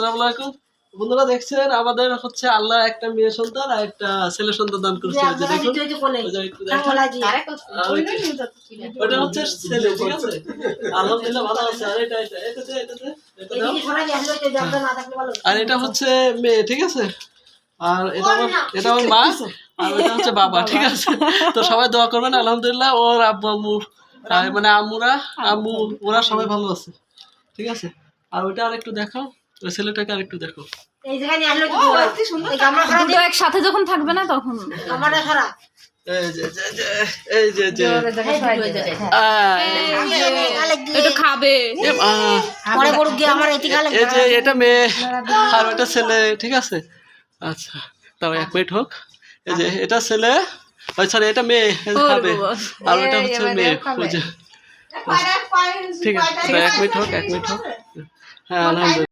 আলাইকুম। বন্ধুরা দেখছেন আমাদের হচ্ছে আল্লাহ একটা মেয়ে সন্তান আর একটা ছেলে সন্তান দান করেছে। ওটা হচ্ছে ছেলে ঠিক আছে? আলহামদুলিল্লাহ ভালো আছে। আর এটা। আর এটা হচ্ছে মেয়ে ঠিক আছে? আর এটা আমার এটা আমার মা আর এটা হচ্ছে বাবা ঠিক আছে? তো সবাই দোয়া করবেন আলহামদুলিল্লাহ। ওর আব্বু আম্মু মানে আম্মুরা আম্মু ওরা সবাই ভালো আছে ঠিক আছে? আর ওইটা আর একটু দেখাও। ওই ছেলেটাকে আর একটু দেখো এই যেখানে আসলো কি বলো? এই খারাপ দুটো একসাথে যখন থাকবে না তখন খারাপ এটি খালে এই যে এটা মেয়ে আর ওটা ছেলে ঠিক আছে আচ্ছা তাও এক মিনিট হোক এই যে এটা ছেলে সরি এটা মেয়ে খাবে আর ওটা হচ্ছে মেয়ে যে ঠিক আছে এক মিনিট হোক এক মিনিট হোক হ্যাঁ আলহামদুলিল্লাহ